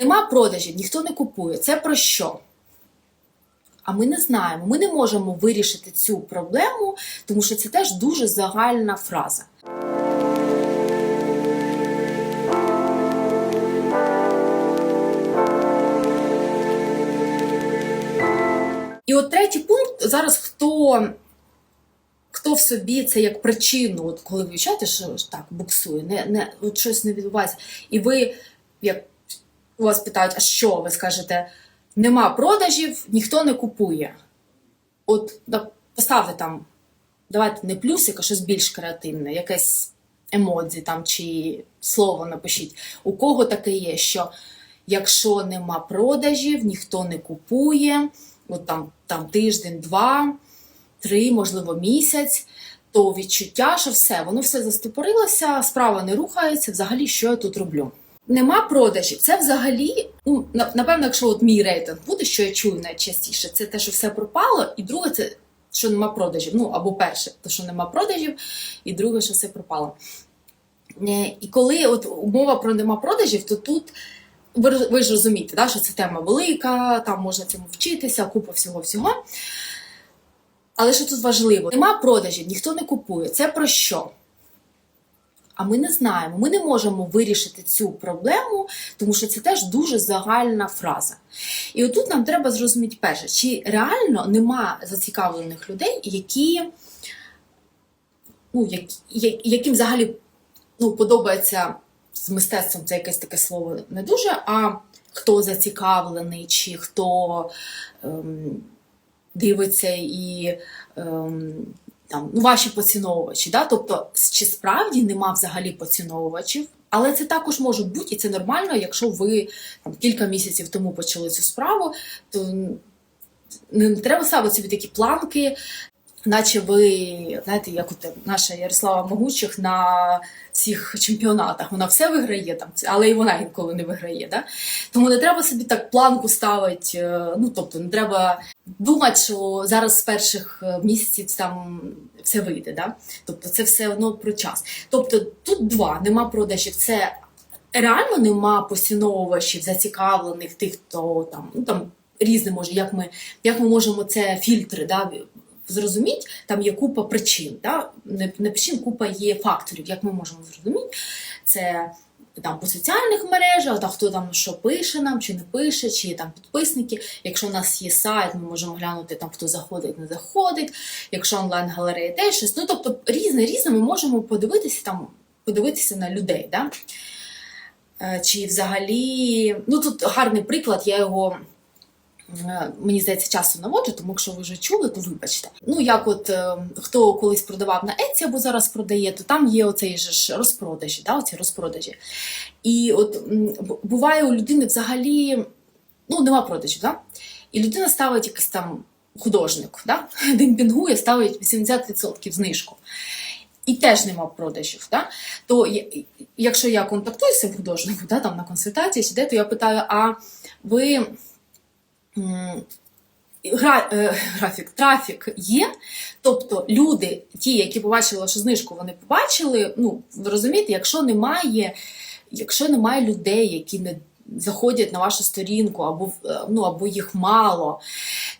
Нема продажів, ніхто не купує. Це про що? А ми не знаємо. Ми не можемо вирішити цю проблему, тому що це теж дуже загальна фраза. І от третій пункт зараз хто. Хто в собі це як причину, от коли ви відчуваєте, що так буксує, не, не, от щось не відбувається, і ви, як у вас питають, а що ви скажете, нема продажів, ніхто не купує. От поставте там, давайте не плюсик, а щось більш креативне, якесь емодзі там чи слово напишіть. У кого таке є, що якщо нема продажів, ніхто не купує, от там, там тиждень-два, три, можливо, місяць. То відчуття, що все, воно все застопорилося, справа не рухається. Взагалі, що я тут роблю? Нема продажів. Це взагалі, ну напевно, якщо от мій рейтинг буде, що я чую найчастіше, це те, що все пропало, і друге, це що нема продажів. Ну або перше, то що нема продажів, і друге, що все пропало. Е, І коли от мова про нема продажів, то тут ви, ви ж розумієте, да, що це тема велика, там можна цьому вчитися, купа всього всього. Але що тут важливо? Нема продажів, ніхто не купує. Це про що? А ми не знаємо. Ми не можемо вирішити цю проблему, тому що це теж дуже загальна фраза. І отут нам треба зрозуміти перше, чи реально нема зацікавлених людей, які, ну, як, я- яким взагалі ну, подобається з мистецтвом, це якесь таке слово не дуже, а хто зацікавлений, чи хто ем, дивиться і ем, там, ну, ваші поціновувачі. Да? Тобто, чи справді нема взагалі поціновувачів, але це також може бути, і це нормально, якщо ви там, кілька місяців тому почали цю справу, то не, треба ставити собі такі планки, наче ви, знаєте, як от наша Ярослава Могучих на всіх чемпіонатах. Вона все виграє там, але і вона інколи не виграє. Да? Тому не треба собі так планку ставити. е, Ну, тобто, не треба думати, що зараз з перших е, місяців там все вийде. Да? Тобто це все одно про час. Тобто тут два, нема продажів. Це реально нема поціновувачів, зацікавлених, тих, хто там, ну там різне може, як ми, як ми можемо це фільтри, да, зрозуміти, там є купа причин. Да? Не, причин, купа є факторів, як ми можемо зрозуміти. Це там по соціальних мережах, та хто там що пише нам, чи не пише, чи є там підписники. Якщо у нас є сайт, ми можемо глянути там, хто заходить, не заходить. Якщо онлайн-галерея теж щось. Ну тобто різне різне ми можемо подивитися там, подивитися на людей. Да? Е, Чи взагалі, ну тут гарний приклад, я його. Мені здається, часто наводжу, тому якщо ви вже чули, то вибачте. Ну, як от е, хто колись продавав на Etsy або зараз продає, то там є оцей же ж розпродажі, да, оці розпродажі. І от буває у людини взагалі ну, нема продажів, да? і людина ставить якийсь там художник, да? демпінгує, ставить 80% знижку. І теж нема продажів. Да? То якщо я контактую з художником, да, там на консультації чи де, то я питаю: а ви графік, трафік є? Тобто люди, ті, які побачили вашу знижку, вони побачили. Ну, розумієте, якщо немає, якщо немає людей, які не заходять на вашу сторінку, або е, ну або їх мало,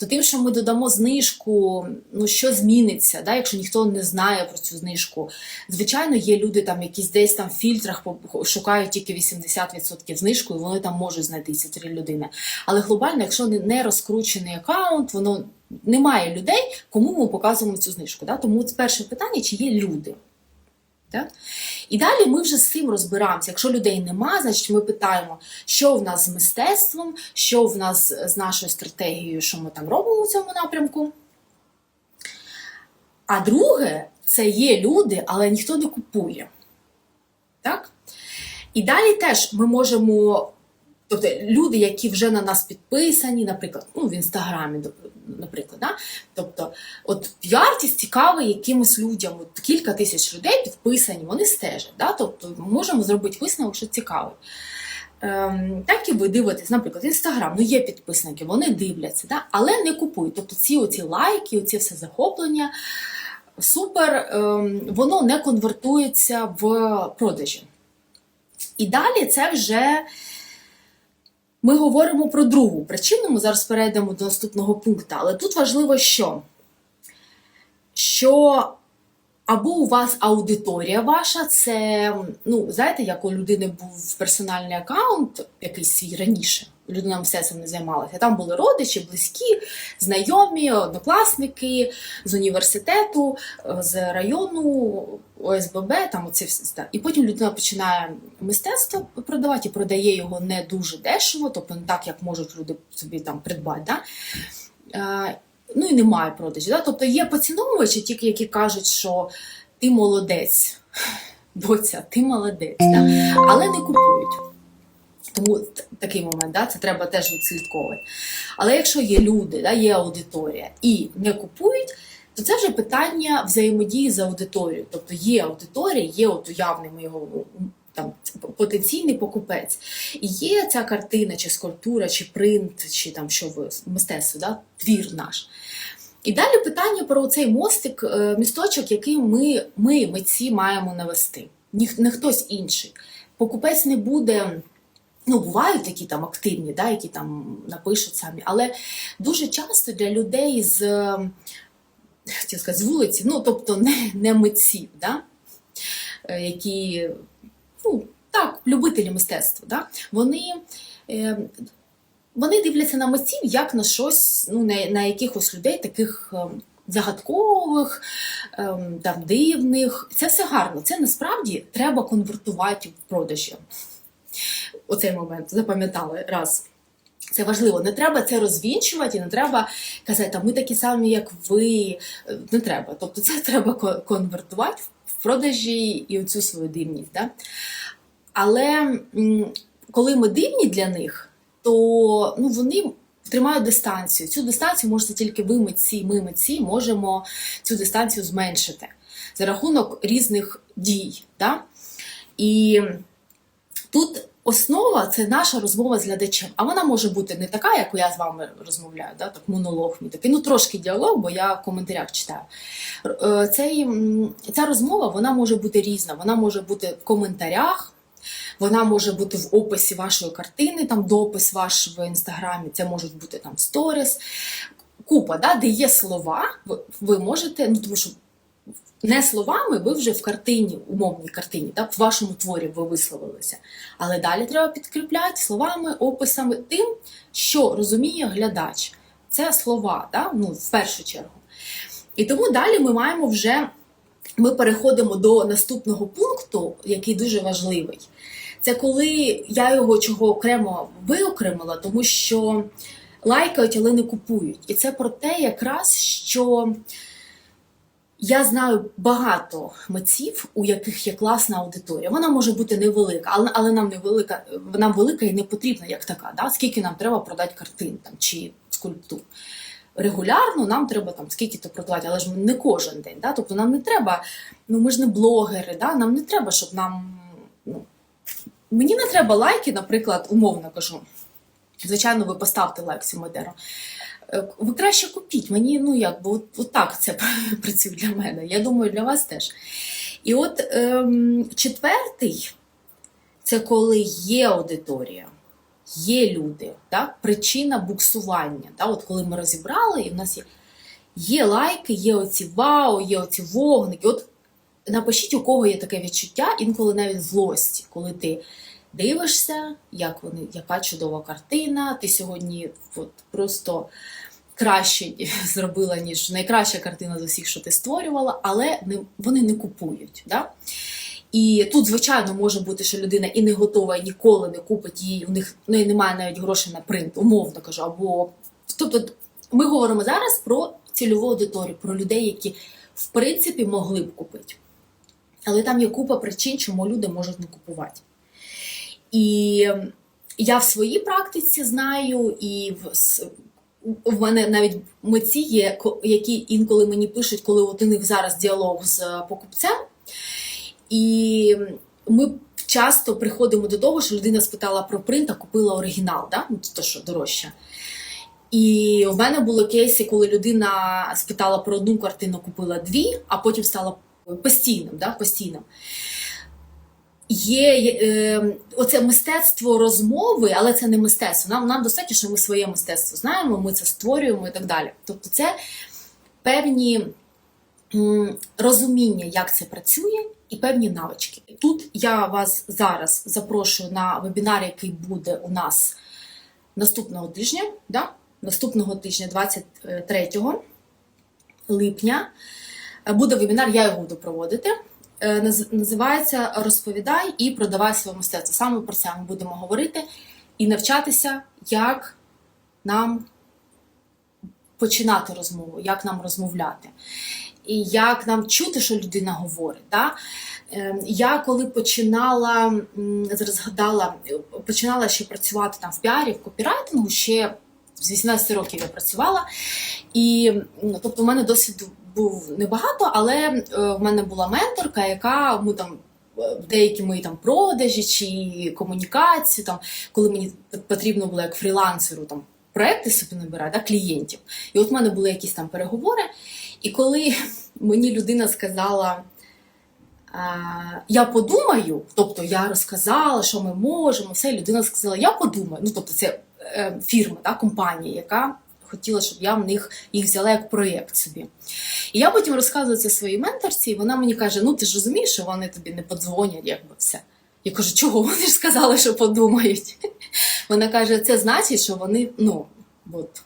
то тим, що ми додамо знижку, ну що зміниться, да, якщо ніхто не знає про цю знижку. Звичайно, є люди там, якісь десь там в фільтрах шукають тільки 80% знижку, і вони там можуть знайти ці три людини. Але глобально, якщо не, розкручений аккаунт, воно немає людей, кому ми показуємо цю знижку. Да? Тому перше питання, чи є люди. Так? І далі ми вже з цим розбираємося. Якщо людей нема, значить ми питаємо, що в нас з мистецтвом, що в нас з нашою стратегією, що ми там робимо у цьому напрямку. А друге, це є люди, але ніхто не купує. Так? І далі теж ми можемо. Тобто люди, які вже на нас підписані, наприклад, ну, в інстаграмі, наприклад, да? тобто, от піартіст цікавий якимось людям, от кілька тисяч людей підписані, вони стежать. Да? Тобто можемо зробити висновок, що цікавий. Ем, так і ви дивитесь, наприклад, інстаграм, ну є підписники, вони дивляться, да? але не купують. Тобто ці оці лайки, оці все захоплення, супер, ем, воно не конвертується в продажі. І далі це вже Ми говоримо про другу причину. Ми зараз перейдемо до наступного пункту. Але тут важливо, що, що або у вас аудиторія ваша, це, ну, знаєте, як у людини був персональний аккаунт, якийсь свій раніше, людина все цим не займалася. Там були родичі, близькі, знайомі, однокласники з університету, з району, ОСББ, там оці всі. І потім людина починає мистецтво продавати і продає його не дуже дешево, тобто не так, як можуть люди собі там придбати. Да? Е, Ну і немає продажів. Да? Тобто є поціновувачі, тільки які кажуть, що ти молодець, доця, ти молодець, да? але не купують. Тому такий момент, да, це треба теж відслідковувати. Але якщо є люди, да, є аудиторія і не купують, то це вже питання взаємодії з аудиторією. Тобто є аудиторія, є от уявний його там потенційний покупець, і є ця картина, чи скульптура, чи принт, чи там що ви мистецтво, да, твір наш. І далі питання про цей мостик, е, місточок, який ми, ми митці, маємо навести. Ні, не хтось інший. Покупець не буде. Ну, бувають такі там активні, да, які там напишуть самі, але дуже часто для людей з, сказати, з вулиці, ну тобто не, не митців, да, е, які ну, так, любителі мистецтва, да, вони, е, вони дивляться на митців як на щось, ну, на, на якихось людей таких. е, Загадкових, там, дивних, це все гарно. Це насправді треба конвертувати в продажі оцей момент запам'ятали раз. Це важливо, не треба це розвінчувати, і не треба казати, а ми такі самі, як ви. Е, Не треба. Тобто це треба конвертувати в продажі і оцю свою дивність. Да? Але коли ми дивні для них, то ну, вони тримають дистанцію. Цю дистанцію можете тільки ви, митці, ми митці, можемо цю дистанцію зменшити за рахунок різних дій. Да? І тут основа це наша розмова з глядачем. А вона може бути не така, як я з вами розмовляю, да? так монолог мій такий, ну трошки діалог, бо я в коментарях читаю. Е, Цей, ця розмова вона може бути різна. Вона може бути в коментарях. Вона може бути в описі вашої картини, там допис ваш в інстаграмі, це можуть бути там сторіс, купа, да, де є слова, ви, ви можете, ну тому що не словами, ви вже в картині, умовній картині, так, в вашому творі ви висловилися. Але далі треба підкріпляти словами, описами тим, що розуміє глядач. Це слова, да? ну, в першу чергу. І тому далі ми маємо вже, ми переходимо до наступного пункту, який дуже важливий. Це коли я його чого окремо виокремила, тому що лайкають, але не купують. І це про те, якраз що я знаю багато митців, у яких є класна аудиторія. Вона може бути невелика, але, але нам не велика, нам велика і не потрібна як така. Да? Скільки нам треба продати картин там, чи скульптур. Регулярно нам треба там скільки-то продавати, але ж не кожен день. Да? Тобто нам не треба, ну ми ж не блогери, да? нам не треба, щоб нам. Ну, мені не треба лайки, наприклад, умовно кажу. Звичайно, ви поставте лайк цьому відео. Е, Ви краще купіть. Мені, ну як, бо от, так це працює для мене. Я думаю, для вас теж. І от ем, четвертий це коли є аудиторія, є люди, так? причина буксування. Так? От коли ми розібрали, і в нас є, є лайки, є оці вау, є оці вогники. От напишіть, у кого є таке відчуття, інколи навіть злості, коли ти дивишся, як вони, яка чудова картина. Ти сьогодні от, просто краще зробила, ніж найкраща картина з усіх, що ти створювала, але не, вони не купують. Да? І тут, звичайно, може бути, що людина і не готова, і ніколи не купить її, у них ну, і немає навіть грошей на принт, умовно кажу. Або тобто, ми говоримо зараз про цільову аудиторію, про людей, які в принципі могли б купити. Але там є купа причин, чому люди можуть не купувати. І я в своїй практиці знаю, і в, в мене навіть митці є, які інколи мені пишуть, коли от у них зараз діалог з покупцем. І ми часто приходимо до того, що людина спитала про принт, а купила оригінал, да? ну, те, що дорожче. І в мене були кейси, коли людина спитала про одну картину, купила дві, а потім стала постійним, да? постійним. Є е, оце мистецтво розмови, але це не мистецтво. Нам, нам достатньо, що ми своє мистецтво знаємо, ми це створюємо і так далі. Тобто, це певні м, розуміння, як це працює, і певні навички. Тут я вас зараз запрошую на вебінар, який буде у нас наступного тижня. Да? Наступного тижня, 23 липня, буде вебінар, я його буду проводити. Е, наз- Називається Розповідай і продавай своє мистецтво. Саме про це ми будемо говорити і навчатися, як нам починати розмову, як нам розмовляти, і як нам чути, що людина говорить. Да? Е, Я коли починала, згадала, починала ще працювати там в піарі, в копірайтингу, ще з 18 років я працювала. І тобто, в мене досвід був небагато, але е, в мене була менторка, яка ми там. е, Деякі мої там продажі чи комунікації, там, коли мені потрібно було як фрілансеру там, проекти собі набирати, да, клієнтів. І от в мене були якісь там переговори. І коли мені людина сказала, я подумаю, тобто я розказала, що ми можемо, все, людина сказала, я подумаю. Ну, тобто, це е, фірма, да, компанія, яка хотіла, щоб я в них їх взяла як проєкт собі. І я потім розказую це своїй менторці, і вона мені каже: ну ти ж розумієш, що вони тобі не подзвонять, якби все. Я кажу, чого вони ж сказали, що подумають? Вона каже, це значить, що вони, ну, от.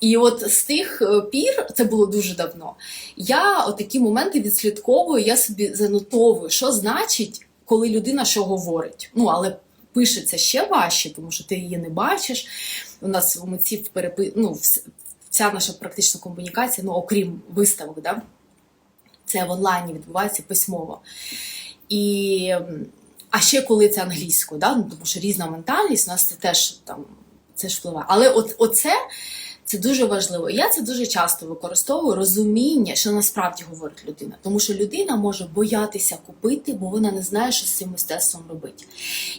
І от з тих е, пір, це було дуже давно, я такі моменти відслідковую, я собі занотовую, що значить, коли людина що говорить. Ну, але пишеться ще важче, тому що ти її не бачиш. У нас в митців перепи... ну, вся наша практична комунікація, ну, окрім виставок, да? це в онлайні відбувається письмово. І, а ще коли це англійською, да? ну, тому що різна ментальність, у нас це теж там це ж впливає. Але от, оце це дуже важливо. Я це дуже часто використовую розуміння, що насправді говорить людина. Тому що людина може боятися купити, бо вона не знає, що з цим мистецтвом робити.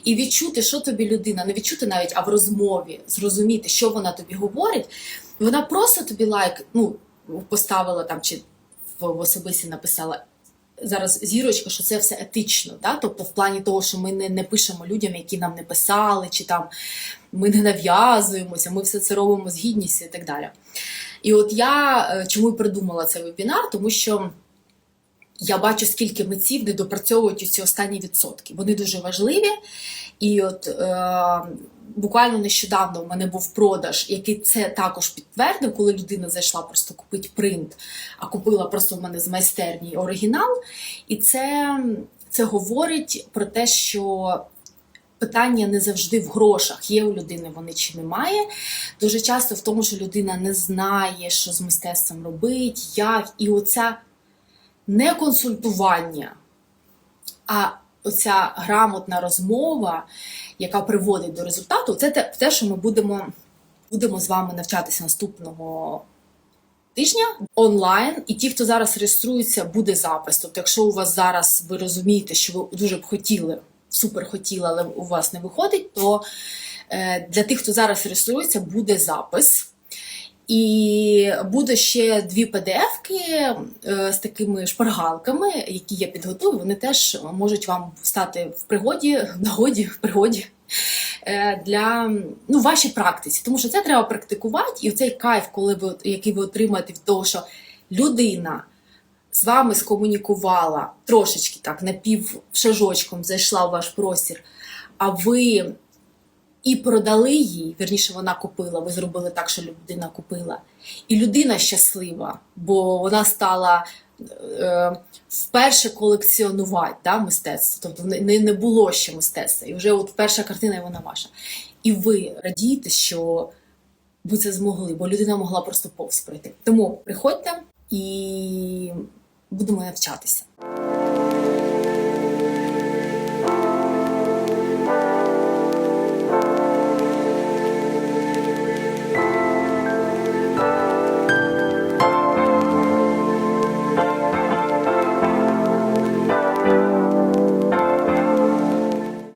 І відчути, що тобі людина, не відчути навіть, а в розмові зрозуміти, що вона тобі говорить. Вона просто тобі лайк, ну, поставила там чи в особисті написала. Зараз зірочка, що це все етично, да? тобто в плані того, що ми не, не пишемо людям, які нам не писали, чи там ми не нав'язуємося, ми все це робимо з гідністю і так далі. І от я е, чому придумала цей вебінар, тому що я бачу, скільки митців не допрацьовують ці останні відсотки. Вони дуже важливі. І от е, буквально нещодавно в мене був продаж, який це також підтвердив, коли людина зайшла просто купити принт, а купила просто в мене з майстерні оригінал. І це, це говорить про те, що питання не завжди в грошах, є у людини вони чи немає. Дуже часто в тому, що людина не знає, що з мистецтвом робить, як. І оця не консультування, а оця грамотна розмова, яка приводить до результату, це те, те що ми будемо, будемо з вами навчатися наступного тижня онлайн. І ті, хто зараз реєструється, буде запис. Тобто, якщо у вас зараз ви розумієте, що ви дуже б хотіли, супер хотіли, але у вас не виходить, то е, для тих, хто зараз реєструється, буде запис. І буде ще дві PDF-ки е, з такими шпаргалками, які я підготую. Вони теж можуть вам стати в пригоді, в нагоді, в пригоді е, для ну, вашій практиці. Тому що це треба практикувати, і цей кайф, коли ви, який ви отримаєте від того, що людина з вами скомунікувала трошечки так, напівшажочком зайшла в ваш простір, а ви і продали їй, вірніше, вона купила, ви зробили так, що людина купила. І людина щаслива, бо вона стала е, вперше колекціонувати да, мистецтво. Тобто не- не було ще мистецтва. І вже от перша картина і вона ваша. І ви радієте, що ви це змогли, бо людина могла просто повз пройти. Тому приходьте і будемо навчатися.